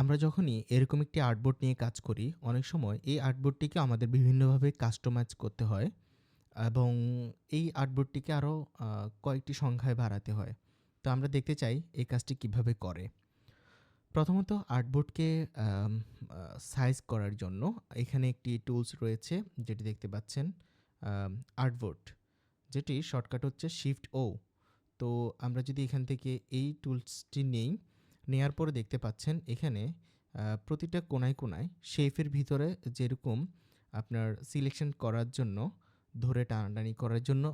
আমরা যখনই এরকম একটি আর্টবোর্ড নিয়ে কাজ করি, অনেক সময় এই আর্টবোর্ডটিকে আমাদের বিভিন্নভাবে কাস্টমাইজ করতে হয় এবং এই আর্টবোর্ডটিকে আরও কয়েকটি সংখ্যায় বাড়াতে হয়। তো আমরা দেখতে চাই এই কাজটি কীভাবে করে। প্রথমত আর্টবোর্ডকে সাইজ করার জন্য এখানে একটি টুলস রয়েছে যেটি দেখতে পাচ্ছেন আর্টবোর্ড যেটি শর্টকাট হচ্ছে শিফট ও। তো আমরা যদি এখান থেকে এই টুলসটি নেই, নেয়ার পরে দেখতে পাচ্ছেন এখানে প্রতিটা কোণায়, কোণায় শেফের ভিতরে যেরকম আপনার সিলেকশন করার জন্য, ধরে টানাটানি করার জন্য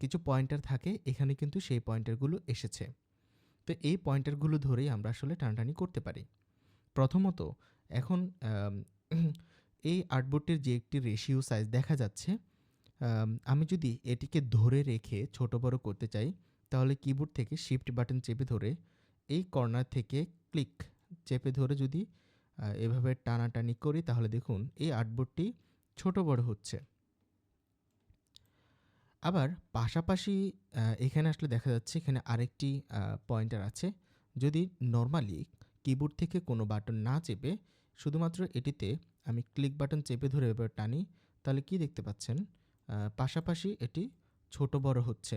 কিছু পয়েন্টার থাকে, এখানে কিন্তু সেই পয়েন্টারগুলো এসেছে। তো এই পয়েন্টারগুলো ধরেই আমরা আসলে টানাটানি করতে পারি। প্রথমত এখন এই আর্টবোর্ডটির যে একটি রেশিও সাইজ দেখা যাচ্ছে, আমি যদি এটিকে ধরে রেখে ছোট বড় করতে চাই, তাহলে কিবোর্ড থেকে শিফট বাটন চেপে ধরে এই কর্নার থেকে ক্লিক চেপে ধরে যদি এভাবে টানাটানি করি তাহলে দেখুন এই আর্টবোর্ডটি ছোট বড় হচ্ছে। আবার পাশাপাশি এখানে আসলে দেখা যাচ্ছে এখানে আরেকটি পয়েন্টার আছে। যদি নর্মালি কিবোর্ড থেকে কোনো বাটন না চেপে শুধুমাত্র এটিতে আমি ক্লিক বাটন চেপে ধরে এভাবে টানি, তাহলে কি দেখতে পাচ্ছেন? পাশাপাশি এটি ছোট বড় হচ্ছে।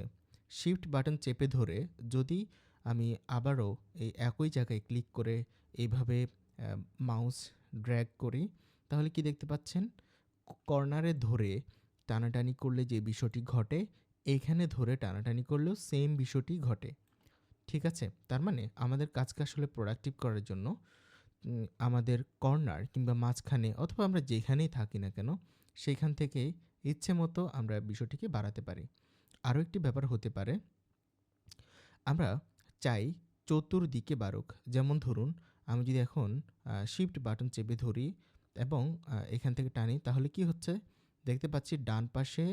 শিফট বাটন চেপে ধরে যদি আমি আবারও এই একই জায়গায় ক্লিক করে এইভাবে মাউস ড্র্যাগ করি, তাহলে কি দেখতে পাচ্ছেন? কর্নারে ধরে টানাটানি করলে যে বিষয়টি ঘটে, এইখানে ধরে টানাটানি করলেও সেম বিষয়টি ঘটে। ঠিক আছে? তার মানে আমাদের কাজকে আসলে প্রোডাক্টিভ করার জন্য আমাদের কর্নার কিংবা মাঝখানে অথবা আমরা যেখানেই থাকি না কেন, সেইখান থেকে ইচ্ছে মতো আমরা বিষয়টিকে বাড়াতে পারি। আরও একটি ব্যাপার হতে পারে আমরা চাই চতুর্দিকে বারুক যেমন ধরুন আমি যদি এখন শিফট বাটন চেপে ধরি এবং এখান থেকে টানি তাহলে কি হচ্ছে? দেখতে পাচ্ছি ডান পাশে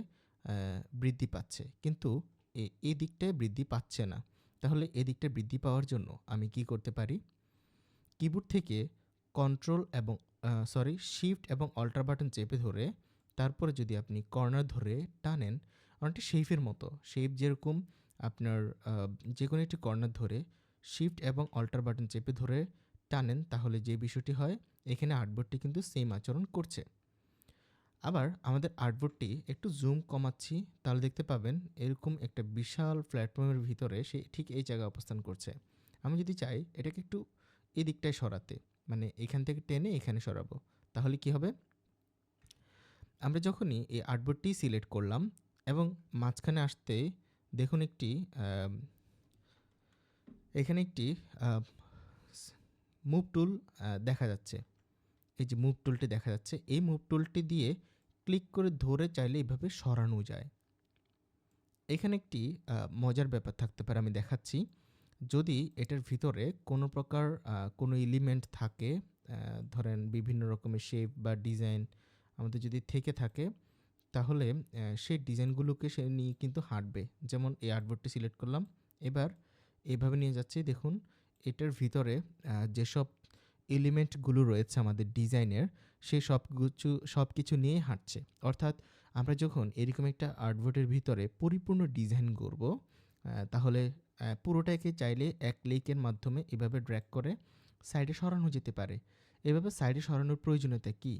বৃদ্ধি পাচ্ছে। কিন্তু এই দিকটায় বৃদ্ধি পাচ্ছে না। তাহলে এদিকটায় বৃদ্ধি পাওয়ার জন্য আমি কি করতে পারি? কিবোর্ড থেকে কন্ট্রোল এবং সরি শিফট এবং অল্টার বাটন চেপে ধরে তারপরে যদি আপনি কর্নার ধরে টানেন, অনেকটা শেপের মতো। শেপ যেরকম আপনার যে কোনো একটি কর্নার ধরে শিফট এবং অল্টার বাটন চেপে ধরে টানেন, তাহলে যে বিষয়টি হয় এখানে আর্টবোর্ডটি কিন্তু সেম আচরণ করছে। আবার আমাদের আর্টবোর্ডটি একটু জুম কমাচ্ছি, তাহলে দেখতে পাবেন এরকম একটা বিশাল প্ল্যাটফর্মের ভিতরে সে ঠিক এই জায়গায় অবস্থান করছে। আমি যদি চাই এটাকে একটু এদিকটায় সরাতে, মানে এখান থেকে টেনে এখানে সরাবো, তাহলে কি হবে? আমরা যখনই এই আর্টবোর্ডটি সিলেক্ট করলাম এবং মাঝখানে আসতে দেখুন একটি এখানে একটি মুভ টুল দেখা যাচ্ছে। এই যে মুভ টুলটি দেখা যাচ্ছে, এই মুভ টুলটি দিয়ে ক্লিক করে ধরে চাইলে এভাবে সরানো যায়। এখানে একটি মজার ব্যাপার থাকতে পারে আমি দেখাচ্ছি। যদি এটার ভিতরে কোনো প্রকার কোনো এলিমেন্ট থাকে, ধরেন বিভিন্ন রকমের শেপ বা ডিজাইন আমাদের যদি থেকে থাকে, তাহলে সেই ডিজাইনগুলোকে সে নিয়ে কিন্তু হাঁটবে। যেমন এই আর্টবোর্ডটি সিলেক্ট করলাম। এবার এভাবে নিয়ে যাচ্ছি দেখুন এটার ভিতরে যেসব এলিমেন্টগুলো রয়েছে আমাদের ডিজাইনের, সে সব কিছু সব কিছু নিয়েই হাঁটছে। অর্থাৎ আমরা যখন এরকম একটা আর্টবোর্ডের ভিতরে পরিপূর্ণ ডিজাইন করব, তাহলে পুরোটাকে চাইলে এক ক্লিকের মাধ্যমে এভাবে ড্র্যাগ করে সাইডে সরানো যেতে পারে। এভাবে সাইডে সরানোর প্রয়োজনীয়তা কী?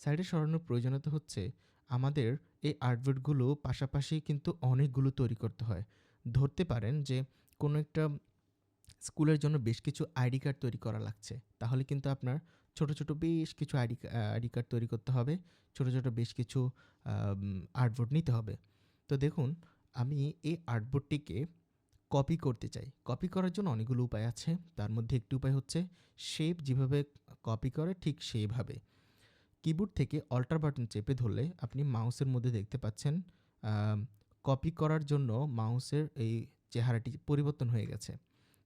সাইডে সরানোর প্রয়োজনীয়তা হচ্ছে আমাদের এই আর্টবোর্ডগুলো পাশাপাশি কিন্তু অনেকগুলো তৈরি করতে হয়। ধরতে পারেন যে কোনো একটা স্কুলের জন্য বেশ কিছু আইডি কার্ড তৈরি করা লাগছে। তাহলে কিন্তু আপনার ছোট, ছোট বেশ কিছু আইডি আইডি কার্ড তৈরি করতে হবে। ছোট, ছোট বেশ কিছু আর্টবোর্ড নিতে হবে। তো দেখুন আমি এই আর্টবোর্ডটিকে কপি করতে চাই। কপি করার জন্য অনেকগুলো উপায় আছে। তার মধ্যে একটি উপায় হচ্ছে শেপ যেভাবে কপি করে ঠিক সেইভাবে। কিবোর্ড থেকে অল্টার বাটন চেপে ধরলে আপনি মাউসের মধ্যে দেখতে পাচ্ছেন কপি করার জন্য মাউসের এই চেহারাটি পরিবর্তন হয়ে গেছে।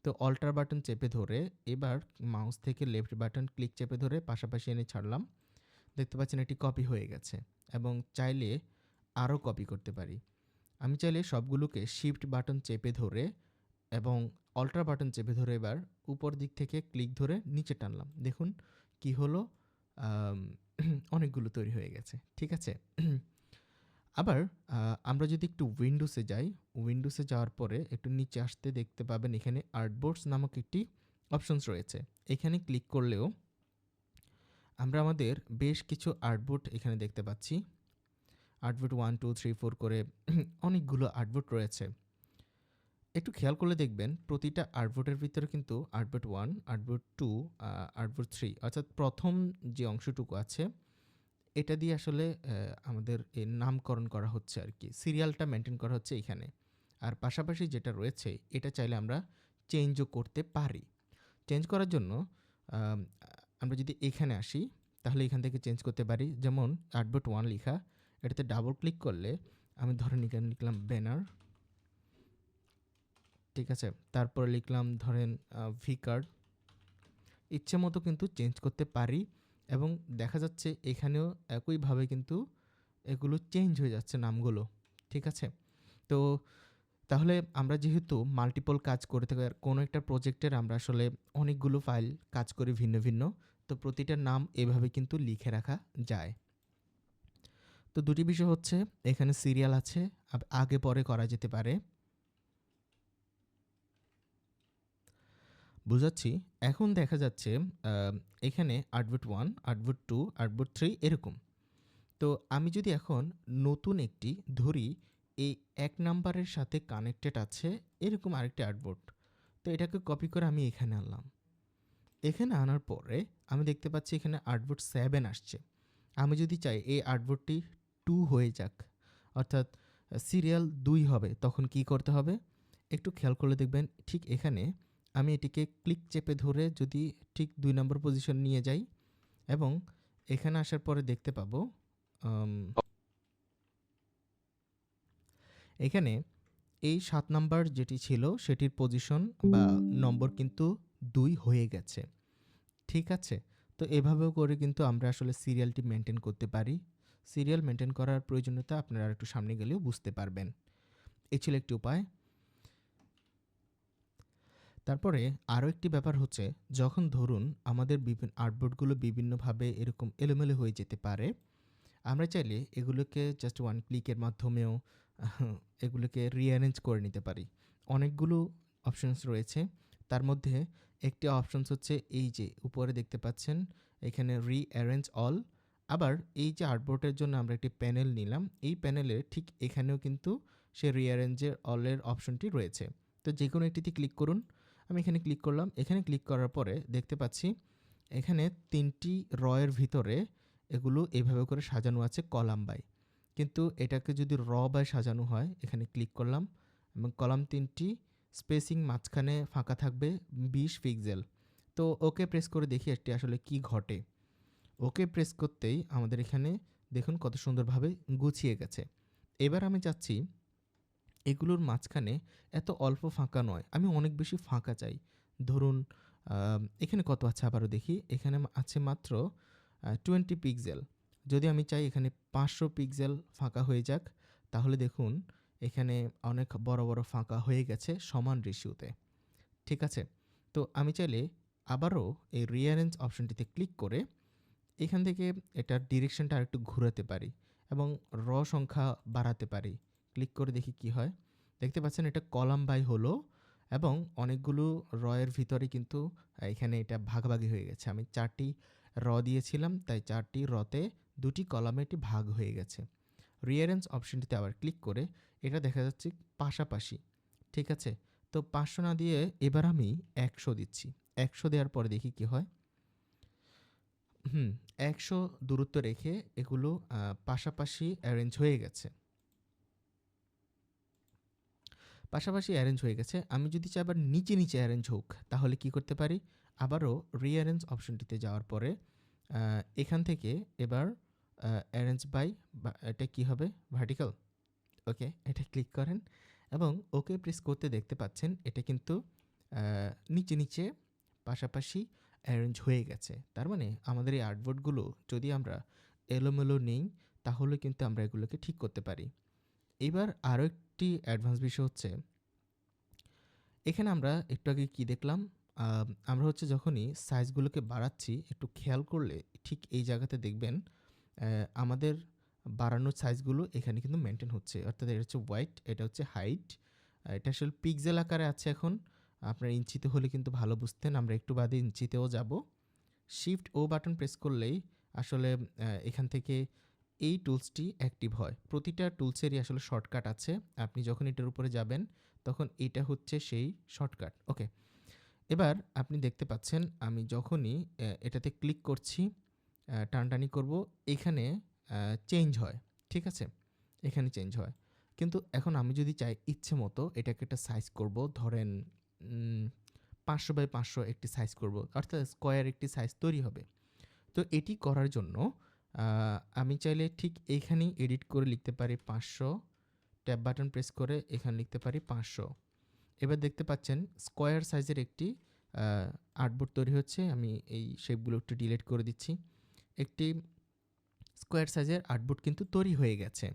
তো অল্টার বাটন চেপে ধরে এবার মাউস থেকে লেফট বাটন ক্লিক চেপে ধরে পাশাপাশি এনে ছাড়লাম। দেখতে পাচ্ছেন এটি কপি হয়ে গেছে এবং চাইলে আরও কপি করতে পারি। আমি চাইলে সবগুলোকে শিফট বাটন চেপে ধরে এবং অল্টার বাটন চেপে ধরে এবার উপর দিক থেকে ক্লিক ধরে নিচে টানলাম। দেখুন কি হলো? অনেকগুলো তৈরি হয়ে গেছে। ঠিক আছে? আবার আমরা যদি একটু উইন্ডোসে যাই, উইন্ডোসে যাওয়ার পরে একটু নিচে আসতে দেখতে পাবেন এখানে আর্টবোর্ডস নামক একটি অপশনস রয়েছে এখানে ক্লিক করলেও আমরা আমাদের বেশ কিছু আর্টবোর্ড এখানে দেখতে পাচ্ছি artboard one two three four করে অনেকগুলো আর্টবোর্ড রয়েছে একটু খেয়াল করলে দেখবেন প্রতিটা আর্টবোর্ডের ভিতরে কিন্তু artboard one artboard two artboard three অর্থাৎ প্রথম যে অংশটুকু আছে, এটা দিয়ে আসলে আমাদের এই নামকরণ করা হচ্ছে আর কি সিরিয়ালটা মেনটেন করা হচ্ছে এখানে। আর পাশাপাশি যেটা রয়েছে, এটা চাইলে আমরা চেঞ্জও করতে পারি। চেঞ্জ করার জন্য আমরা যদি এখানে আসি, তাহলে এখান থেকে চেঞ্জ করতে পারি। যেমন আর্টবোর্ড ওয়ান লেখা, এটাতে ডাবল ক্লিক করলে আমি ধরেন এখানে লিখলাম ব্যানার ঠিক আছে? তারপরে লিখলাম, ধরেন ভি কার্ড ইচ্ছে মতো কিন্তু চেঞ্জ করতে পারি এবং দেখা যাচ্ছে এখানেও একইভাবে কিন্তু এগুলো চেঞ্জ হয়ে যাচ্ছে নামগুলো, ঠিক আছে? তো তাহলে আমরা যেহেতু মাল্টিপল কাজ করে থাকি, আর কোনো একটা প্রজেক্টের আমরা আসলে অনেকগুলো ফাইল কাজ করি ভিন্ন ভিন্ন, তো প্রতিটার নাম এভাবে কিন্তু লিখে রাখা যায়। তো দুটি বিষয় হচ্ছে, এখানে সিরিয়াল আছে আগে পরে করা যেতে পারে। বুঝাচ্ছি, এখন দেখা যাচ্ছে এখানে artboard one artboard two artboard three এরকম। তো আমি যদি এখন নতুন একটি ধরি, এই এক নাম্বারের সাথে কানেক্টেড আছে, এরকম আরেকটি আর্টবোর্ড তো এটাকে কপি করে আমি এখানে আনলাম। এখানে আনার পরে আমি দেখতে পাচ্ছি এখানে আর্টবোর্ড সেভেন আসছে। আমি যদি চাই এই আর্টবোর্ডটি টু হয়ে যাক, অর্থাৎ সিরিয়াল দুই হবে, তখন কি করতে হবে? একটু খেয়াল করলে দেখবেন, ঠিক এখানে আমি এটিকে ক্লিক চেপে ধরে যদি ঠিক দুই নম্বর পজিশন নিয়ে যাই এবং এখানে আসার পরে দেখতে পাবো এখানে এই সাত নাম্বার যেটি ছিল সেটির পজিশন বা নম্বর কিন্তু দুই হয়ে গেছে। ঠিক আছে? তো এভাবেও করে কিন্তু আমরা আসলে সিরিয়ালটি মেনটেন করতে পারি। সিরিয়াল মেনটেন করার প্রয়োজনীয়তা আপনারা একটু সামনে গেলেও বুঝতে পারবেন। এ ছিল একটি উপায়। তারপরে আরও একটি ব্যাপার হচ্ছে, যখন ধরুন আমাদের বিভিন্ন আর্টবোর্ডগুলো বিভিন্নভাবে এরকম এলোমেলো হয়ে যেতে পারে, আমরা চাইলে এগুলোকে জাস্ট ওয়ান ক্লিকের মাধ্যমেও, এগুলোকে রিঅ্যারেঞ্জ করে নিতে পারি। অনেকগুলো অপশনস রয়েছে। তার মধ্যে একটি অপশনস হচ্ছে এই যে উপরে দেখতে পাচ্ছেন, এখানে রিঅ্যারেঞ্জ অল আবার এই যে আর্টবোর্ডের জন্য আমরা একটি প্যানেল নিলাম, এই প্যানেলের ঠিক এখানেও কিন্তু সে রিঅ্যারেঞ্জের অলের অপশনটি রয়েছে। তো যে কোনো একটিতে ক্লিক করুন আমি এখানে ক্লিক করলাম। এখানে ক্লিক করার পরে দেখতে পাচ্ছি এখানে তিনটি রয়ের ভিতরে এগুলো এভাবে করে সাজানো আছে কলাম বাই। কিন্তু এটাকে যদি র বাই সাজানো হয়, এখানে ক্লিক করলাম এবং কলাম তিনটি স্পেসিং মাঝখানে ফাঁকা থাকবে বিশ পিক্সেল তো ওকে প্রেস করে দেখি এটি আসলে কি ঘটে। ওকে প্রেস করতেই আমাদের এখানে দেখুন কত সুন্দরভাবে গুছিয়ে গেছে। এবার আমি চাচ্ছি এগুলোর মাঝখানে এত অল্প ফাঁকা নয়। আমি অনেক বেশি ফাঁকা চাই। ধরুন এখানে কত আছে আবারও দেখি। এখানে আছে মাত্র টোয়েন্টি পিক্সেল যদি আমি চাই এখানে পাঁচশো পিক্সেল ফাঁকা হয়ে যাক, তাহলে দেখুন, এখানে অনেক বড় বড় ফাঁকা হয়ে গেছে সমান রেশিওতে ঠিক আছে? তো আমি চাইলে আবারও এই রিয়ারেঞ্জ অপশনটিতে ক্লিক করে এখান থেকে এটার ডিরেকশনটা আরেকটু ঘোরাতে পারি এবং র সংখ্যা বাড়াতে পারি। ক্লিক করে দেখি কি হয়। দেখতে পাচ্ছেন এটা কলাম বাই হলো এবং অনেকগুলো রয়ের ভিতরে কিন্তু, এখানে এটা ভাগাভাগি হয়ে গেছে। আমি চারটি র দিয়েছিলাম, তাই চারটি রতে দুটি কলামে এটি ভাগ হয়ে গেছে। রিয়ারেঞ্জ অপশনটিতে আবার ক্লিক করে এটা দেখা যাচ্ছে পাশাপাশি, ঠিক আছে? তো পাঁচশো না দিয়ে এবার আমি একশো দিচ্ছি। একশো দেওয়ার পরে দেখি কি হয়। হুম, একশো দূরত্ব রেখে এগুলো পাশাপাশি অ্যারেঞ্জ হয়ে গেছে। পাশাপাশি অ্যারেঞ্জ হয়ে গেছে। আমি যদি চাই আবার নিচে নিচে অ্যারেঞ্জ হোক, তাহলে কি করতে পারি? আবারও রিঅ্যারেঞ্জ অপশনটিতে যাওয়ার পরে এখান থেকে এবার অ্যারেঞ্জ বাই এটা কি হবে? ভার্টিক্যাল ওকে, এটা ক্লিক করেন এবং ওকে প্রেস করতে দেখতে পাচ্ছেন, এটা কিন্তু নিচে নিচে পাশাপাশি অ্যারেঞ্জ হয়ে গেছে। তার মানে আমাদের এই আর্টবোর্ডগুলো যদি আমরা এলোমেলো নেই, তাহলে কিন্তু আমরা এগুলোকে ঠিক করতে পারি। এবার আরও একটি অ্যাডভান্স বিষয় হচ্ছে, এখানে আমরা একটু আগে কী দেখলাম আমরা হচ্ছে যখনই সাইজগুলোকে বাড়াচ্ছি, একটু খেয়াল করলে ঠিক এই জায়গাতে দেখবেন আমাদের বাড়ানোর সাইজগুলো এখানে কিন্তু মেনটেন হচ্ছে। অর্থাৎ এটা হচ্ছে হোয়াইট এটা হচ্ছে হাইট এটা আসলে পিক্সেল আকারে আছে এখন। আপনার ইঞ্চিতে হলে কিন্তু ভালো বুঝতেন, আমরা একটু বাদে ইঞ্চিতেও যাব। শিফট ও বাটন প্রেস করলেই আসলে এখান থেকে এই টুলসটি অ্যাক্টিভ হয়। প্রতিটা টুলসেরই আসলে শর্টকাট আছে। আপনি যখন এটার উপরে যাবেন, তখন এটা হচ্ছে সেই শর্টকাট ওকে এবার আপনি দেখতে পাচ্ছেন, আমি যখনই এটাতে ক্লিক করছি টানটানি করব, এখানে চেঞ্জ হয়, ঠিক আছে? এখানে চেঞ্জ হয়। কিন্তু এখন আমি যদি চাই ইচ্ছে মতো এটাকে একটা সাইজ করব, ধরেন পাঁচশো বাই পাঁচশো একটি সাইজ করব, অর্থাৎ স্কোয়ার একটি সাইজ তৈরি হবে। তো এটি করার জন্য আমি চাইলে ঠিক এইখানেই এডিট করে লিখতে পারি পাঁচশো ট্যাব বাটন প্রেস করে এখানে লিখতে পারি পাঁচশো। এবার দেখতে পাচ্ছেন স্কোয়ার সাইজের একটি আর্টবোর্ড তৈরি হচ্ছে, আমি এই শেপগুলো একটু ডিলিট করে দিচ্ছি। একটি স্কোয়ার সাইজের আর্টবোর্ড কিন্তু তৈরি হয়ে গেছে।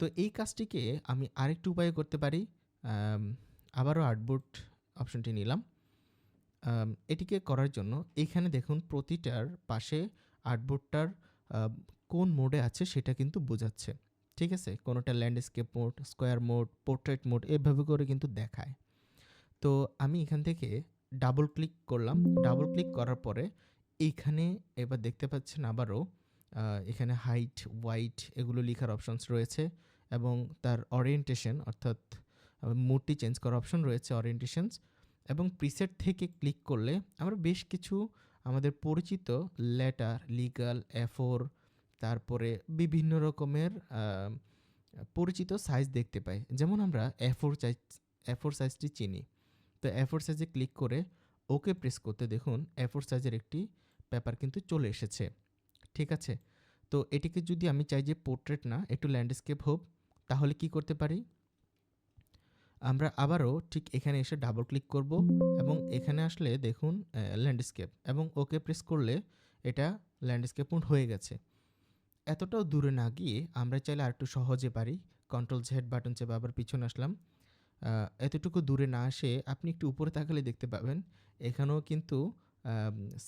তো এই কাজটিকে আমি আরেকটু উপায়ে করতে পারি আবারও আর্টবোর্ড অপশনটি নিলাম। এটিকে করার জন্য এখানে দেখুন প্রতিটার পাশে আর্টবোর্ডটার কোন মোডে আছে সেটা কিন্তু বোঝাচ্ছে। ঠিক আছে? কোনোটা landscape mode, square mode, portrait mode এভাবে করে কিন্তু দেখায়। তো আমি এখান থেকে ডাবল ক্লিক করলাম। ডাবল ক্লিক করার পরে এইখানে এবার দেখতে পাচ্ছেন আবারও এখানে হাইট, ওয়াইট এগুলো লেখার অপশনস রয়েছে এবং তার অরিয়েন্টেশন অর্থাৎ মোডটি চেঞ্জ করার অপশন রয়েছে অরিয়েন্টেশনস এবং প্রিসেট থেকে ক্লিক করলে আমরা বেশ কিছু আমাদের পরিচিত লেটার লিগাল এফোর তারপরে বিভিন্ন রকমের পরিচিত সাইজ দেখতে পাই। যেমন আমরা এফোর সাইজ এফোর সাইজটি চিনি। তো এফোর সাইজে ক্লিক করে ওকে প্রেস করতে দেখুন এফোর সাইজের একটি পেপার কিন্তু চলে এসেছে। ঠিক আছে? তো এটিকে যদি আমি চাই যে পোর্ট্রেট না, একটু ল্যান্ডস্কেপ হোক, তাহলে কি করতে পারি? আমরা আবারও ঠিক এখানে এসে ডাবল ক্লিক করব এবং এখানে আসলে দেখুন ল্যান্ডস্কেপ এবং ওকে প্রেস করলে এটা ল্যান্ডস্কেপ হয়ে গেছে। এতটাও দূরে না গিয়ে আমরা চাইলে আরেকটু সহজে পারি। কন্ট্রোল জেড বাটন চেপে আবার পিছনে আসলাম। এতটুকু দূরে না আসে আপনি একটু উপরে তাকালে দেখতে পাবেন। এখানেও কিন্তু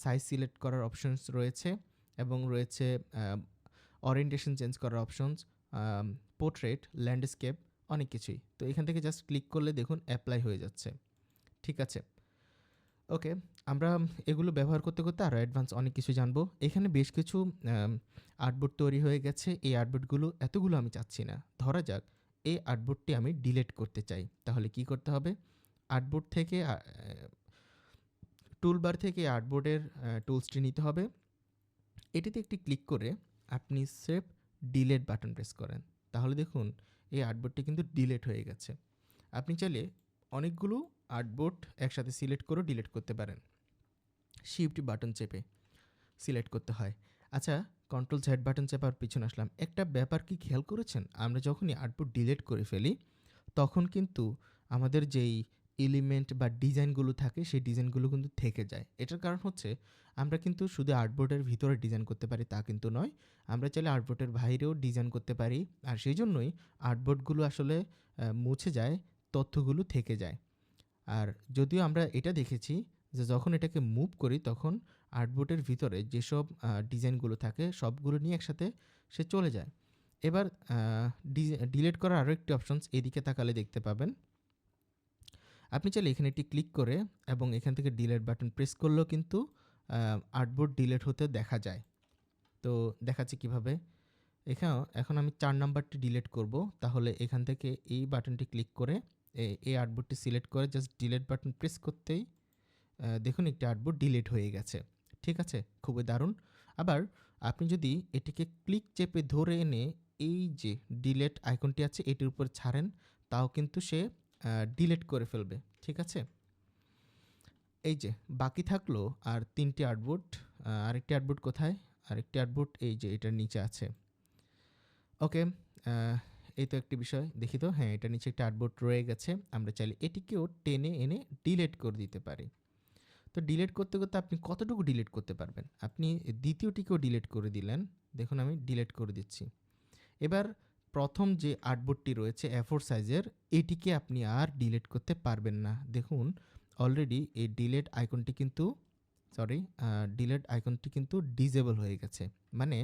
সাইজ সিলেক্ট করার অপশনস রয়েছে এবং রয়েছে ওরিয়েন্টেশন চেঞ্জ করার অপশনস পোর্ট্রেট ল্যান্ডস্কেপ অনেক কিছুই। তো এখান থেকে জাস্ট ক্লিক করলে দেখুন অ্যাপ্লাই হয়ে যাচ্ছে। ঠিক আছে? ওকে আমরা এগুলো ব্যবহার করতে করতে আরও অ্যাডভান্স অনেক কিছু জানব। এখানে বেশ কিছু আর্টবোর্ড তৈরি হয়ে গেছে। এই আর্টবোর্ডগুলো এতগুলো আমি চাচ্ছি না। ধরা যাক, এই আর্টবোর্ডটি আমি ডিলেট করতে চাই। তাহলে কি করতে হবে? আর্টবোর্ড থেকে টুলবার থেকে আর্টবোর্ডের টুলসটি নিতে হবে। এটিতে একটি ক্লিক করে আপনি সেভ ডিলেট বাটন প্রেস করেন। তাহলে দেখুন এই আর্টবোর্ডটি কিন্তু ডিলেট হয়ে গেছে। আপনি চাইলে অনেকগুলো আর্টবোর্ড একসাথে সিলেক্ট করে ডিলেট করতে পারেন। শিফট বাটন চেপে সিলেক্ট করতে হয়। আচ্ছা কন্ট্রোল জেড বাটন চেপার পিছনে আসলাম। একটা ব্যাপার কি খেয়াল করেছেন? আমরা যখনই আর্টবোর্ড ডিলেট করে ফেলি, তখন কিন্তু আমাদের যেই এলিমেন্ট বা ডিজাইনগুলো থাকে, সেই ডিজাইনগুলো কিন্তু থেকে যায়। এটার কারণ হচ্ছে, আমরা কিন্তু শুধু আর্টবোর্ডের ভিতরে ডিজাইন করতে পারি তা কিন্তু নয়, আমরা চাইলে আর্টবোর্ডের বাইরেও ডিজাইন করতে পারি। আর সেই জন্যই আর্টবোর্ডগুলো আসলে মুছে যায়, তথ্যগুলো থেকে যায়। আর যদিও আমরা এটা দেখেছি যে যখন এটাকে মুভ করি, তখন আর্টবোর্ডের ভিতরে যেসব ডিজাইনগুলো থাকে, সবগুলো নিয়ে একসাথে সে চলে যায়। এবার ডিলিট করার আরও একটি অপশনস এদিকে তাকালে দেখতে পাবেন। আপনি চাইলে এখানে একটি ক্লিক করে এবং এখান থেকে ডিলেট বাটন প্রেস করলেও কিন্তু আর্টবোর্ড ডিলেট হতে দেখা যায়। তো দেখাচ্ছি কীভাবে। এখানেও এখন আমি চার নাম্বারটি ডিলেট করব। তাহলে এখান থেকে এই বাটনটি ক্লিক করে এই আর্টবোর্ডটি সিলেক্ট করে জাস্ট ডিলেট বাটন প্রেস করতেই দেখুন একটি আর্টবোর্ড ডিলেট হয়ে গেছে। ঠিক আছে? খুবই দারুণ। আবার আপনি যদি এটিকে ক্লিক চেপে ধরে এনে এই যে ডিলেট আইকনটি আছে, এটির উপর ছাড়েন, তাও কিন্তু সে ডিলেট করে ফেলবে, ঠিক আছে? এই যে, বাকি থাকল আর তিনটি আর্টবোর্ড আরেকটি আর্টবোর্ড কোথায়? আরেকটি আর্টবোর্ড এই যে, এটার নিচে আছে। ওকে এই তো একটি বিষয়, দেখি তো হ্যাঁ এটার নিচে একটা আর্টবোর্ড রয়ে গেছে, আমরা চাইলে এটিকেও টেনে এনে ডিলেট করে দিতে পারি। তো ডিলেট করতে করতে আপনি কতটুকু ডিলেট করতে পারবেন? আপনি দ্বিতীয়টিকেও ডিলেট করে দিলেন, দেখুন আমি ডিলেট করে দিচ্ছি। এবার প্রথম যে আর্টবোর্ডটি রয়েছে এফোর সাইজের এটিকে আপনি আর ডিলিট করতে পারবেন না দেখুন অলরেডি এই ডিলেট আইকনটি কিন্তু সরি ডিলেট আইকনটি কিন্তু ডিজেবল হয়ে গেছে মানে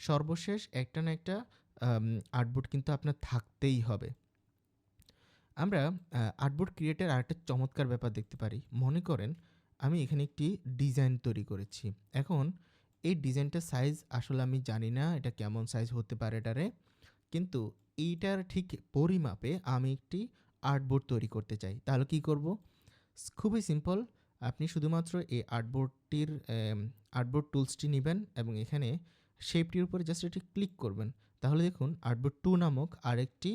সর্বশেষ একটা না একটা আর্টবোর্ড কিন্তু আপনার থাকতেই হবে আমরা আর্টবোর্ড ক্রিয়েটের আরেকটা চমৎকার ব্যাপার দেখতে পারি। মনে করেন, আমি এখানে একটি ডিজাইন তৈরি করেছি। এখন, এই ডিজাইনটার সাইজ আসলে আমি জানি না, এটা কেমন সাইজ হতে পারে এটারে। কিন্তু এইটার ঠিক পরিমাপে আমি একটি আর্টবোর্ড তৈরি করতে চাই। তাহলে কি করব? খুবই সিম্পল। আপনি শুধুমাত্র এই আর্টবোর্ডটির আর্টবোর্ড টুলসটি নেবেন এবং এখানে শেপটির উপরে জাস্ট এটি ক্লিক করবেন। তাহলে দেখুন, আর্টবোর্ড টু নামক আরেকটি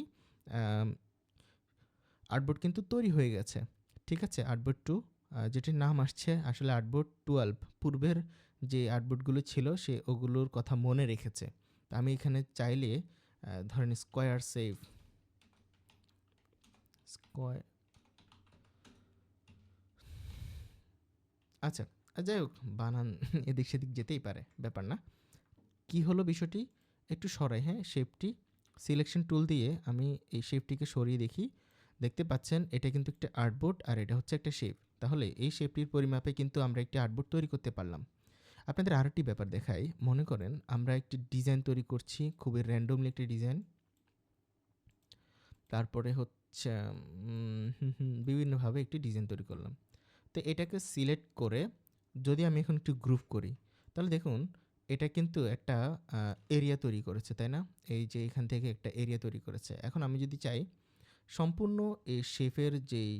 আর্টবোর্ড কিন্তু তৈরি হয়ে গেছে। ঠিক আছে? আর্টবোর্ড টু যেটির নাম আসছে আসলে আর্টবোর্ড 12 পূর্বের যে আর্টবোর্ডগুলো ছিল সে ওগুলোর কথা মনে রেখেছে। তো আমি এখানে চাইলে ধরেন স্কোয়ার শেপ স্কোয়া আচ্ছা, যাই হোক বানান এদিক সেদিক যেতেই পারে, ব্যাপার না। কি হলো বিষয়টি? একটু সরাই হ্যাঁ? শেপটি সিলেকশন টুল দিয়ে আমি এই শেপটিকে সরিয়ে দেখি। দেখতে পাচ্ছেন এটা কিন্তু একটা আর্টবোর্ড আর এটা হচ্ছে একটা শেপ। তাহলে এই শেপটির পরিমাপে কিন্তু আমরা একটি আর্টবোর্ড তৈরি করতে পারলাম। আপনাদের আরেকটি ব্যাপার দেখাই। মনে করেন আমরা একটি ডিজাইন তৈরি করছি, খুবই র‍্যান্ডমলি একটি ডিজাইন। তারপরে হচ্ছে বিভিন্নভাবে একটি ডিজাইন তৈরি করলাম। তো এটাকে সিলেক্ট করে যদি আমি এখন একটু গ্রুপ করি, তাহলে দেখুন এটা কিন্তু একটা এরিয়া তৈরি করেছে, তাই না? এই যে এখান থেকে একটা এরিয়া তৈরি করেছে। এখন আমি যদি চাই সম্পূর্ণ এই শেপের যেই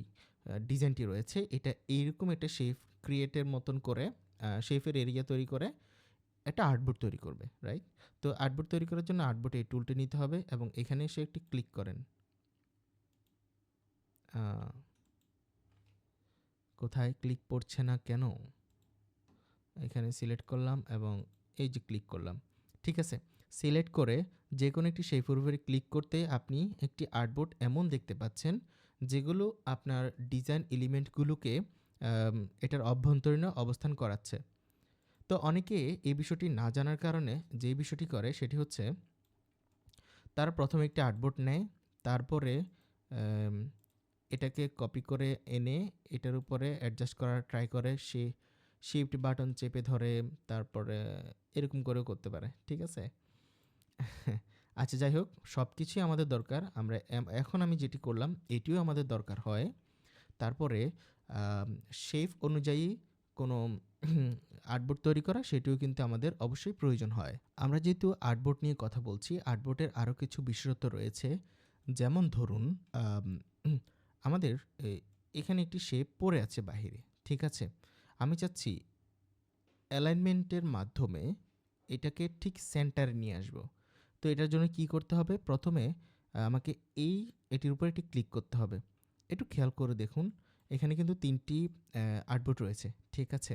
ডিজাইনটি রয়েছে এটা এইরকম একটা শেপ ক্রিয়েটের মতন করে আ শেপের এরিয়া তৈরি করে একটা আর্টবোর্ড তৈরি করবে, রাইট? তো আর্টবোর্ড তৈরি করার জন্য আর্টবোর্ড এই টুলটি নিতে হবে এবং এখানে এসে একটি ক্লিক করেন। কোথায় ক্লিক পড়ছে না কেন? এখানে সিলেক্ট করলাম এবং এই যে ক্লিক করলাম। ঠিক আছে? সিলেক্ট করে যে কোনো একটি শেপের উপরে ক্লিক করতে আপনি একটি আর্টবোর্ড এমন দেখতে পাচ্ছেন যেগুলো আপনার ডিজাইন এলিমেন্টগুলোকে এটার অভ্যন্তরীণে অবস্থান করাচ্ছে। তো অনেকে এই বিষয়টি না জানার কারণে যে বিষয়টি করে সেটি হচ্ছে, তারা ১ম এ একটি আর্টবোর্ড নেয়। তারপরে এটাকে কপি করে এনে এটার উপরে অ্যাডজাস্ট করার ট্রাই করে। সে শিফট বাটন চেপে ধরে, তারপরে এরকম করেও করতে পারে। ঠিক আছে? আচ্ছা যাই হোক সব কিছুই আমাদের দরকার। আমরা এখন আমি যেটি করলাম, এটিও আমাদের দরকার হয়। তারপরে শেপ অনুযায়ী কোনো আর্টবোর্ড তৈরি করা সেটিও কিন্তু আমাদের অবশ্যই প্রয়োজন হয়। আমরা যেহেতু আর্টবোর্ড নিয়ে কথা বলছি, আর্টবোর্ডের আরও কিছু বিশেষত্ব রয়েছে। যেমন ধরুন আমাদের এখানে একটি শেপ পড়ে আছে বাহিরে। ঠিক আছে? আমি চাচ্ছি অ্যালাইনমেন্টের মাধ্যমে এটাকে ঠিক সেন্টারে নিয়ে আসব। তো এটার জন্য কি করতে হবে? প্রথমে আমাকে এই এটির উপরে একটি ক্লিক করতে হবে। একটু খেয়াল করে দেখুন এখানে কিন্তু ৩ টি আর্টবোর্ড রয়েছে। ঠিক আছে?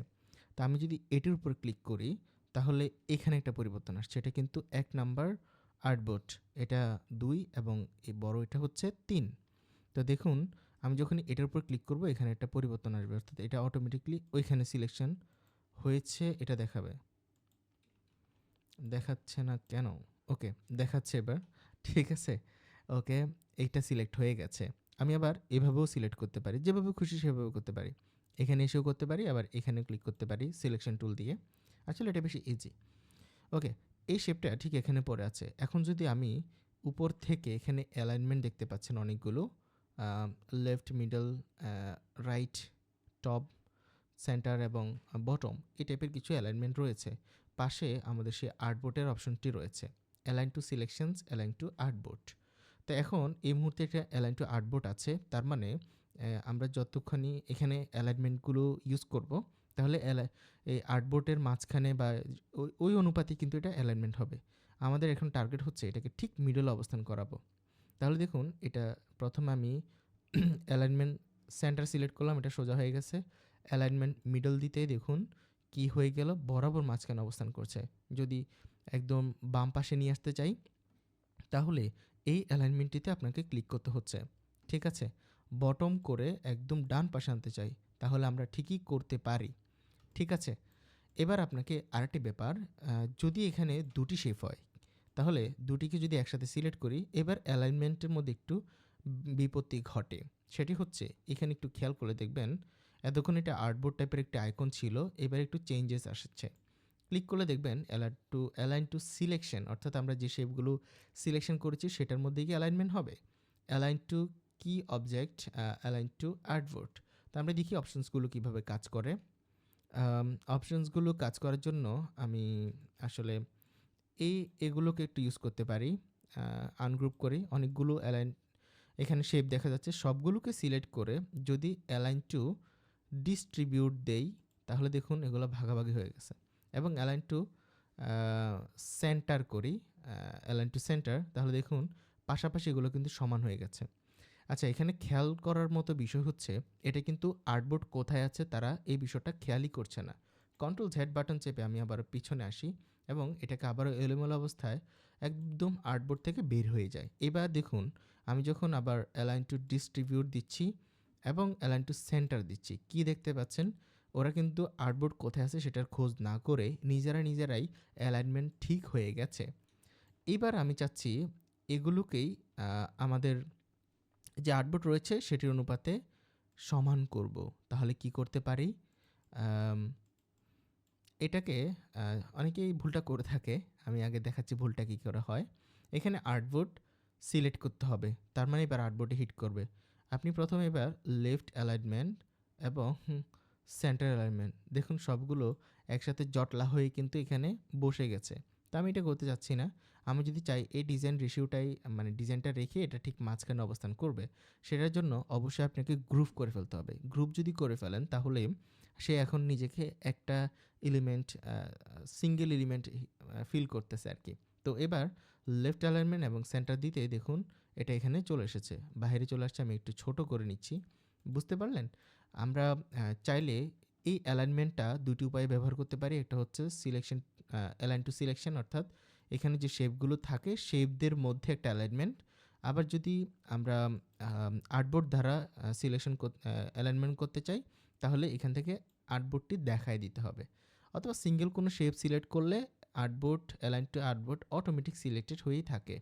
তো আমি যদি এটির উপর ক্লিক করি, তাহলে এখানে একটা পরিবর্তন আসছে। এটা কিন্তু এক নাম্বার আর্টবোর্ড। এটা দুই এবং এই বড় এটা হচ্ছে তিন তো দেখুন, আমি যখন এটার উপর ক্লিক করব, এখানে একটা পরিবর্তন আসবে। অর্থাৎ এটা অটোমেটিক্যালি ওইখানে সিলেকশন হয়েছে, এটা দেখাবে। দেখাচ্ছে না কেন? ওকে দেখাচ্ছে এবার। ঠিক আছে? ওকে এইটা সিলেক্ট হয়ে গেছে। আমি আবার এভাবেও সিলেক্ট করতে পারি। যেভাবে খুশি সেভাবে করতে পারি। এখানে এসেও করতে পারি আবার এখানে ক্লিক করতে পারি সিলেকশন টুল দিয়ে। আসলে এটা বেশি ইজি। ওকে এই শেপটা ঠিক এখানে পড়ে আছে। এখন যদি আমি উপর থেকে এখানে অ্যালাইনমেন্ট দেখতে পাচ্ছেন অনেকগুলো। Left, middle, right, top, center এবং বটম এই টাইপের কিছু অ্যালাইনমেন্ট রয়েছে। পাশে আমাদের সেই আর্টবোর্ডের অপশনটি রয়েছে। Align to selections, align to artboard. তো এখন এই মুহূর্তে একটা অ্যালাইন টু আর্টবোর্ড আছে। তার মানে আমরা যতক্ষণই এখানে অ্যালাইনমেন্টগুলো ইউজ করব, তাহলে এই আর্টবোর্ডের মাঝখানে বা ওই অনুপাতে কিন্তু এটা অ্যালাইনমেন্ট হবে। আমাদের এখন টার্গেট হচ্ছে এটাকে ঠিক মিডল অবস্থান করাবো। তাহলে দেখুন, এটা ১ম এ আমি অ্যালাইনমেন্ট সেন্টার সিলেক্ট করলাম, এটা সোজা হয়ে গেছে। অ্যালাইনমেন্ট মিডল দিতেই দেখুন, কি হয়ে গেল, বরাবর মাঝখানে অবস্থান করছে। যদি একদম বাম পাশে নিয়ে আসতে চাই তাহলে এই অ্যালাইনমেন্টটিতে আপনাকে ক্লিক করতে হচ্ছে। ঠিক আছে? বটম করে একদম ডান পাশে আনতে চাই, তাহলে আমরা ঠিকই করতে পারি। ঠিক আছে? এবার আপনাকে আরেকটি ব্যাপার যদি এখানে ২ টি শেপ হয়, তাহলে দুটিকে যদি একসাথে সিলেক্ট করি, এবার অ্যালাইনমেন্টের মধ্যে একটু বিপত্তি ঘটে। সেটি হচ্ছে, এখানে একটু খেয়াল করে দেখবেন, এতক্ষণ এটা আর্টবোর্ড টাইপের একটি আইকন ছিল, এবার একটু চেঞ্জেস আসছে। ক্লিক করলে দেখবেন align to align to selection, অর্থাৎ আমরা যে শেপগুলো সিলেকশন করেছি সেটার মধ্যে কি অ্যালাইনমেন্ট হবে? অ্যালাইন টু কি অবজেক্ট অ্যালাইন টু আর্টবোর্ড তো আমরা দেখি অপশনসগুলো কীভাবে কাজ করে। অপশনসগুলো কাজ করার জন্য আমি আসলে এই এগুলোকে একটু ইউজ করতে পারি। আনগ্রুপ করি। অনেকগুলো অ্যালাইন, এখানে শেপ দেখা যাচ্ছে। সবগুলোকে সিলেক্ট করে যদি অ্যালাইন টু ডিস্ট্রিবিউট দেই, তাহলে দেখুন এগুলো ভাগাভাগি হয়ে গেছে। এবং অ্যালাইন টু সেন্টার করি অ্যালাইন টু সেন্টার তাহলে দেখুন পাশাপাশি এগুলো কিন্তু সমান হয়ে গেছে। আচ্ছা এখানে খেয়াল করার মতো বিষয় হচ্ছে, এটা কিন্তু আর্টবোর্ড কোথায় আছে তারা এই বিষয়টা খেয়ালই করছে না। কন্ট্রোল ঝেড বাটন চেপে আমি আবার পিছনে আসি এবং এটাকে আবারও এলোমেলো অবস্থায় একদম আর্টবোর্ড থেকে বের হয়ে যায়। এবার দেখুন, আমি যখন আবার অ্যালাইন টু ডিস্ট্রিবিউট দিচ্ছি এবং অ্যালাইন টু সেন্টার দিচ্ছি, কি দেখতে পাচ্ছেন? ওরা কিন্তু আর্টবোর্ড কোথায় আছে সেটার খোঁজ না করে নিজেরা নিজেরাই অ্যালাইনমেন্ট ঠিক হয়ে গেছে। এবার আমি চাচ্ছি এগুলোকেই আমাদের যে আর্টবোর্ড রয়েছে সেটির অনুপাতে সমান করব। তাহলে কি করতে পারি? এটাকে অনেকেই ভুলটা করে থাকে, আমি আগে দেখাচ্ছি ভুলটা কী করে হয়। এখানে আর্টবোর্ড সিলেক্ট করতে হবে, তার মানে এবার আর্টবোর্ডে হিট করবে। আপনি প্রথমে এবার লেফট অ্যালাইনমেন্ট এবং সেন্টার অ্যালাইনমেন্ট দেখুন, সবগুলো একসাথে জটলা হয়ে কিন্তু এখানে বসে গেছে। তা আমি এটা করতে চাচ্ছি না। আমি যদি চাই এই ডিজাইন রেশিওটাই মানে ডিজাইনটা রেখে এটা ঠিক মাঝখানে অবস্থান করবে, সেটার জন্য অবশ্যই আপনাকে গ্রুপ করে ফেলতে হবে। গ্রুপ যদি করে ফেলেন, তাহলে সে এখন নিজেকে একটা এলিমেন্ট সিঙ্গেল এলিমেন্ট ফিল করতেছে আর কি। তো এবার লেফট অ্যালাইনমেন্ট এবং সেন্টার দিতে দেখুন, এটা এখানে চলে এসেছে। বাইরে চলে আসছে, আমি একটু ছোট করে নিচ্ছি। বুঝতে পারলেন? আমরা চাইলে এই অ্যালাইনমেন্টটা দুটি উপায়ে ব্যবহার করতে পারি। একটা হচ্ছে সিলেকশন অ্যালাইন টু সিলেকশন অর্থাৎ এখানে যে শেপগুলো থাকে, শেপদের মধ্যে একটা অ্যালাইনমেন্ট। আবার যদি আমরা আর্টবোর্ড দ্বারা সিলেকশন অ্যালাইনমেন্ট করতে চাই, তাহলে এখান থেকে আর্টবোর্ডটি দেখায় দিতে হবে। অথবা সিঙ্গেল কোনো শেপ সিলেক্ট করলে artboard, align to artboard automatic selected হয়েই থাকে।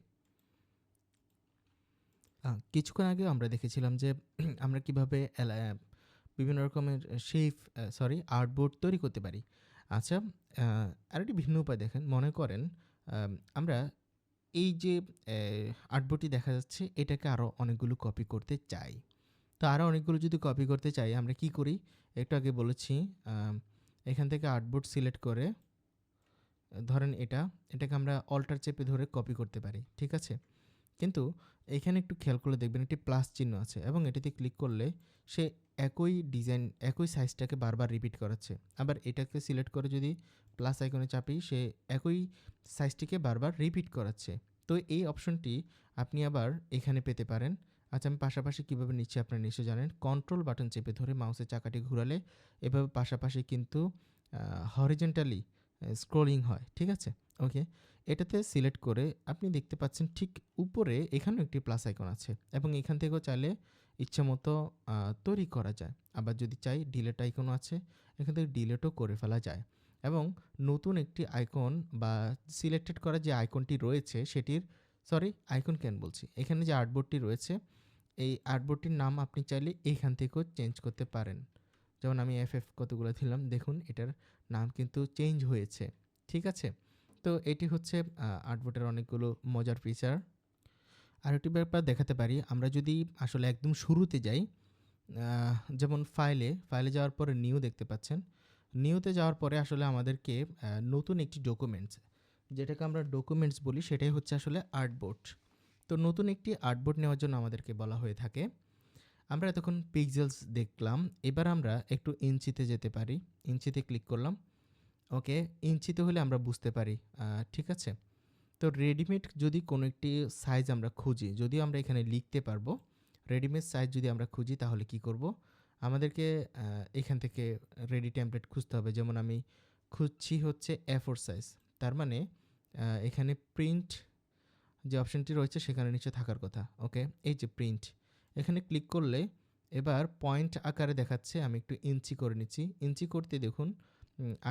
কিছুক্ষণ আগে আমরা দেখেছিলাম যে, আমরা কীভাবে বিভিন্ন রকমের শেপ সরি আর্টবোর্ড তৈরি করতে পারি। আচ্ছা আরেকটি ভিন্ন উপায় দেখেন, মনে করেন আমরা এই যে আর্টবোর্ডটি দেখা যাচ্ছে, এটাকে আরও অনেকগুলো কপি করতে চাই। তো আরও অনেকগুলো যদি কপি করতে চাই, আমরা কি করি? একটু আগে বলেছি এখান থেকে আর্টবোর্ড সিলেক্ট করে, ধরেন এটা, এটাকে আমরা অল্টার চেপে ধরে কপি করতে পারি, ঠিক আছে? কিন্তু এখানে একটু খেয়াল করলে দেখবেন একটি প্লাস চিহ্ন আছে এবং এটিতে ক্লিক করলে সে একই ডিজাইন একই সাইজটাকে বারবার রিপিট করাচ্ছে। আবার এটাকে সিলেক্ট করে যদি প্লাস আইকনে চাপি, সে একই সাইজটিকে বারবার রিপিট করাচ্ছে। তো এই অপশনটি আপনি আবার এখানে পেতে পারেন। আচ্ছা আমি পাশাপাশি কীভাবে নিচ্ছি আপনারা নিশ্চয় জানেন। কন্ট্রোল বাটন চেপে ধরে মাউসের চাকাটি ঘুরালে এভাবে পাশাপাশি কিন্তু হরিজেন্টালি স্ক্রোলিং হয়, ঠিক আছে? ওকে এটাতে সিলেক্ট করে আপনি দেখতে পাচ্ছেন ঠিক উপরে এখানেও একটি প্লাস আইকন আছে। এবং এখান থেকেও চাইলে ইচ্ছা মতো তৈরি করা যায়। আবার যদি চাই ডিলেট আইকনও আছে, এখান থেকে ডিলেটও করে ফেলা যায়। এবং নতুন একটি আইকন বা সিলেক্টেড করা যে আইকনটি রয়েছে, সেটির সরি আইকন কেন বলছি? এখানে যে আর্টবোর্ডটি রয়েছে, এই আর্টবোর্ডটির নাম আপনি চাইলে এইখান থেকেও চেঞ্জ করতে পারেন। যেমন আমি এফ এফ কতগুলো দিলাম, দেখুন, এটার নাম কিন্তু চেঞ্জ হয়েছে। ঠিক আছে? তো এটি হচ্ছে আর্টবোর্ডের অনেকগুলো মজার ফিচার আর একটি ব্যাপার দেখাতে পারি। আমরা যদি আসলে একদম শুরুতে যাই যেমন ফাইলে ফাইলে যাওয়ার পরে নিউ দেখতে পাচ্ছেন। নিউতে যাওয়ার পরে আসলে আমাদেরকে নতুন একটি ডকুমেন্টস যেটাকে আমরা ডকুমেন্টস বলি, সেটাই হচ্ছে আসলে আর্টবোর্ড তো নতুন একটি আর্টবোর্ড নেওয়ার জন্য আমাদেরকে বলা হয়ে থাকে। আমরা এতক্ষণ পিক্সেলস দেখলাম। এবার আমরা একটু ইঞ্চিতে যেতে পারি। ইঞ্চিতে ক্লিক করলাম। ওকে ইঞ্চিতে হলে আমরা বুঝতে পারি। ঠিক আছে? তো রেডিমেড যদি কোনো একটি সাইজ আমরা খুঁজি যদিও আমরা এখানে লিখতে পারব রেডিমেড সাইজ যদি আমরা খুঁজি, তাহলে কি করব? আমাদেরকে এখান থেকে রেডি টেমপ্লেট খুঁজতে হবে। যেমন আমি খুঁজছি হচ্ছে এফোর সাইজ তার মানে এখানে প্রিন্ট যে অপশানটি রয়েছে, সেখানে নিচে থাকার কথা। ওকে এই যে প্রিন্ট এখানে ক্লিক করলে এবার পয়েন্ট আকারে দেখাচ্ছে, আমি একটু ইঞ্চি করে নিচ্ছি। ইঞ্চি করতে দেখুন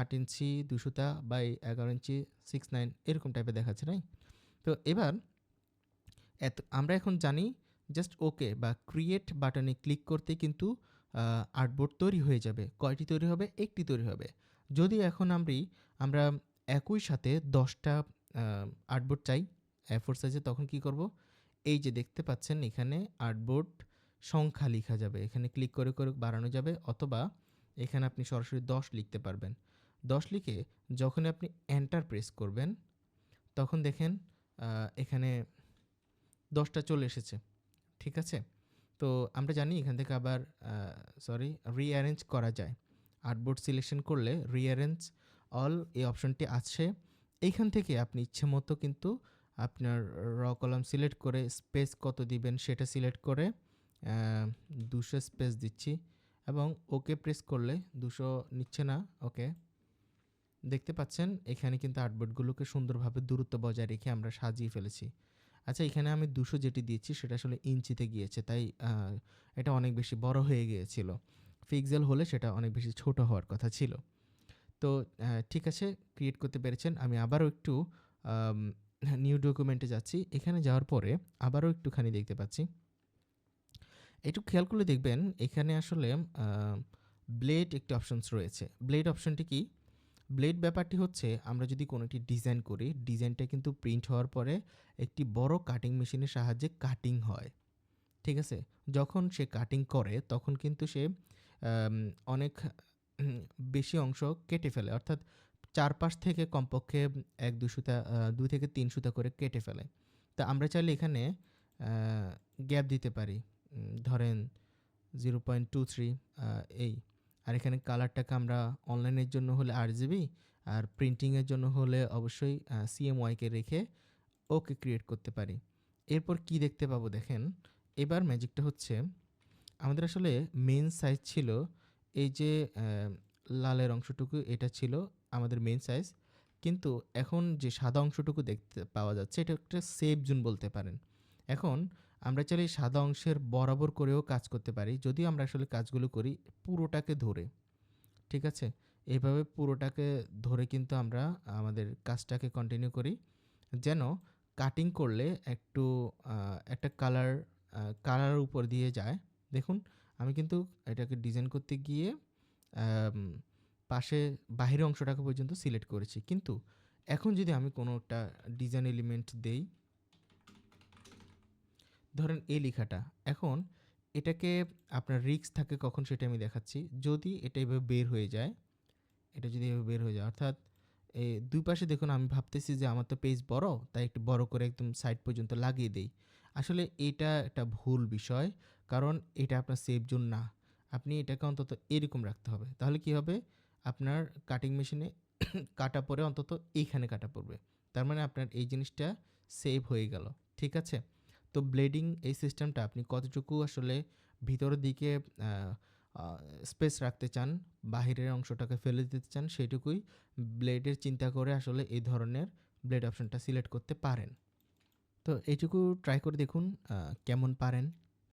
আট ইঞ্চি দুশোটা বাই এগারো ইঞ্চি সিক্স নাইন এরকম টাইপের দেখাচ্ছে রাই তো এবার এত, আমরা এখন জানি জাস্ট ওকে বা ক্রিয়েট বাটনে ক্লিক করতে কিন্তু আর্টবোর্ড তৈরি হয়ে যাবে। কয়টি তৈরি হবে? একটি তৈরি হবে। যদি এখন আমি আমরা একই সাথে দশটা আর্টবোর্ড চাই এফোর সাইজে তখন কি করব? এই যে দেখতে পাচ্ছেন এখানে আর্টবোর্ড সংখ্যা লিখা যাবে। এখানে ক্লিক করে করে বাড়ানো যাবে অথবা এখানে আপনি সরাসরি দশ লিখতে পারবেন। দশ লিখে যখন আপনি এন্টার প্রেস করবেন, তখন দেখেন এখানে দশটা চলে এসেছে। ঠিক আছে? তো আমরা জানি এখান থেকে আবার সরি রিঅ্যারেঞ্জ করা যায়। আর্টবোর্ড সিলেকশন করলে রিঅ্যারেঞ্জ অল এই অপশনটি আছে। এইখান থেকে আপনি ইচ্ছে মতো কিন্তু আপনার র কলাম সিলেক্ট করে স্পেস কত দিবেন সেটা সিলেক্ট করে দুশো স্পেস দিচ্ছি। এবং ওকে প্রেস করলে দুশো নিচ্ছে না, ওকে। দেখতে পাচ্ছেন, এখানে কিন্তু আর্টবোর্ডগুলোকে সুন্দরভাবে দূরত্ব বজায় রেখে আমরা সাজিয়ে ফেলেছি। আচ্ছা এখানে আমি দুশো যেটি দিয়েছি, সেটা আসলে ইঞ্চিতে গিয়েছে, তাই এটা অনেক বেশি বড় হয়ে গিয়েছিল। পিক্সেল হলে সেটা অনেক বেশি ছোট হওয়ার কথা ছিল। তো ঠিক আছে, ক্রিয়েট করতে পেরেছেন। আমি আবারও একটু নিউ ডকুমেন্টে যাচ্ছি। এখানে যাওয়ার পরে আবারও একটুখানি দেখতে পাচ্ছি। একটু খেয়াল করলে দেখবেন এখানে আসলে ব্লেড একটি অপশনস রয়েছে। ব্লেড অপশনটি কি? ব্লেড ব্যাপারটি হচ্ছে আমরা যদি কোনো একটি ডিজাইন করি ডিজাইনটা কিন্তু প্রিন্ট হওয়ার পরে একটি বড় কাটিং মেশিনের সাহায্যে কাটিং হয়। ঠিক আছে? যখন সে কাটিং করে, তখন কিন্তু সে অনেক, বেশি অংশ কেটে ফেলে। অর্থাৎ চারপাশ থেকে কমপক্ষে এক দু সুতা দুই থেকে তিন সুতা করে কেটে ফেলে। তা আমরা চাইলে এখানে গ্যাপ দিতে পারি। ধরেন জিরো পয়েন্ট টু থ্রি এই। আর এখানে কালারটাকে আমরা অনলাইনের জন্য হলে আর জিবি আর প্রিন্টিংয়ের জন্য হলে অবশ্যই সিএমওয়াইকে রেখে ওকে ক্রিয়েট করতে পারি। এরপর কি দেখতে পাবো দেখেন? এবার ম্যাজিকটা হচ্ছে, আমাদের আসলে মেন সাইজ ছিল এই যে লালের অংশটুকু, এটা ছিল আমাদের মেন সাইজ কিন্তু এখন যে সাদা অংশটুকু দেখতে পাওয়া যাচ্ছে, এটা একটা সেফ জোন বলতে পারেন। এখন আমরা চাইলে সাদা অংশের বরাবর করেও কাজ করতে পারি, যদিও আমরা আসলে কাজগুলো করি পুরোটাকে ধরে, ঠিক আছে? এইভাবে পুরোটাকে ধরে কিন্তু আমরা আমাদের কাজটাকে কন্টিনিউ করি, যেন কাটিং করলে একটু একটা কালার কালার উপর দিয়ে যায়। দেখুন, আমি কিন্তু এটাকে ডিজাইন করতে গিয়ে পাশে বাহিরের অংশটাকে পর্যন্ত সিলেক্ট করেছি। কিন্তু এখন যদি আমি কোনো একটা ডিজাইন এলিমেন্ট দেই ধরেন এই লেখাটা, এখন এটাকে আপনার রিক্স থাকে কখন সেটা আমি দেখাচ্ছি। যদি এটা এভাবে বের হয়ে যায়, এটা যদি এভাবে বের হয়ে যায়, অর্থাৎ এই দুই পাশে দেখুন আমি ভাবতেছি যে আমার তো পেজ বড়, তাই একটু বড় করে একদম সাইড পর্যন্ত লাগিয়ে দেই। আসলে এটা একটা ভুল বিষয়, কারণ এটা আপনার সেফ জোন না। আপনি এটাকে অন্তত এরকম রাখতে হবে। তাহলে কি হবে? আপনার কাটিং মেশিনে কাটা পরে অন্তত এইখানে কাটা পড়বে। তার মানে আপনার এই জিনিসটা সেভ হয়ে গেল। ঠিক আছে? তো ব্লেডিং এই সিস্টেমটা আপনি কতটুকু আসলে ভিতর দিকে স্পেস রাখতে চান, বাহিরের অংশটাকে ফেলে দিতে চান, সেটুকুই ব্লেডের চিন্তা করে আসলে এই ধরনের ব্লেড অপশনটা সিলেক্ট করতে পারেন। তো এইটুকু ট্রাই করে দেখুন কেমন পারেন।